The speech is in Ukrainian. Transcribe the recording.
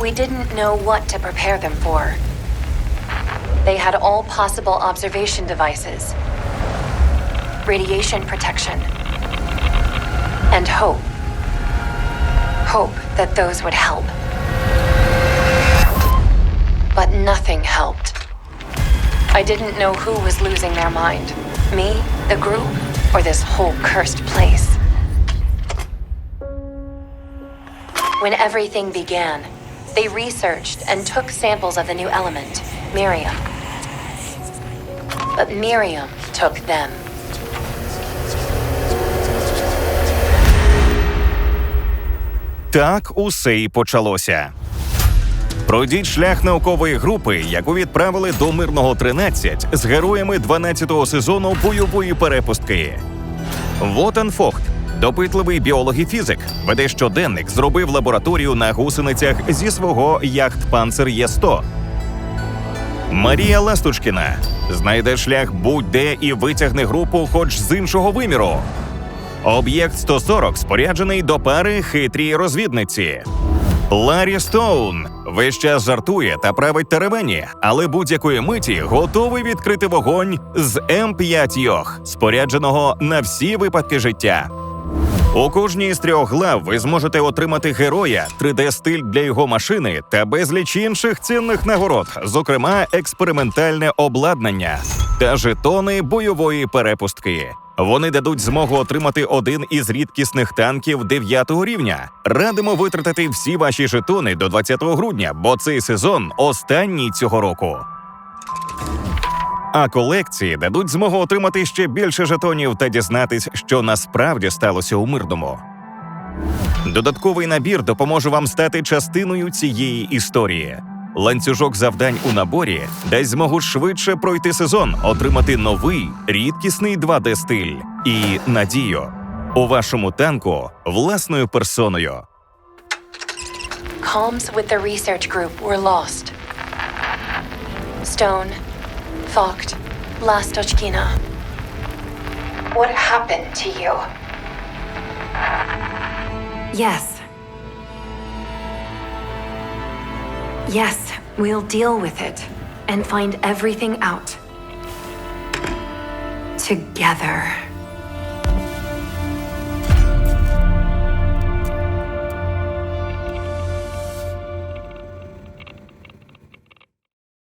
We didn't know what to prepare them for. They had all possible observation devices, radiation protection, and hope. Hope that those would help. But nothing helped. I didn't know who was losing their mind me, the group, or this whole cursed place. When everything began, they researched and took samples of the new element, Miriam. But Miriam took them. Так усе і почалося. Пройдіть шлях наукової групи, яку відправили до мирного 13 з героями 12-го сезону бойової перепустки. Вотан Фохт, допитливий біолог і фізик, веде щоденник, зробив лабораторію на гусеницях зі свого яхт Панцер Є100. Марія Ласточкіна знайде шлях будь-де і витягне групу хоч з іншого виміру. Об'єкт 140 споряджений до пари хитрій розвідниці. Ларі Стоун весь час жартує та править теревені, але будь-якої миті готовий відкрити вогонь з М5 Йох, спорядженого на всі випадки життя. У кожній з трьох глав ви зможете отримати героя, 3D-стиль для його машини та безліч інших цінних нагород, зокрема експериментальне обладнання та жетони бойової перепустки. Вони дадуть змогу отримати один із рідкісних танків 9 рівня. Радимо витратити всі ваші жетони до 20 грудня, бо цей сезон останній цього року. А колекції дадуть змогу отримати ще більше жетонів та дізнатись, що насправді сталося у мирному. Додатковий набір допоможе вам стати частиною цієї історії. Ланцюжок завдань у наборі дасть змогу швидше пройти сезон, отримати новий рідкісний 2D-стиль і надію у вашому танку власною персоною. Comms with the research group were lost. Stone, Vogt, Lastochkina. What happened to you? Yes. Yes, we'll deal with it and find everything out. Together.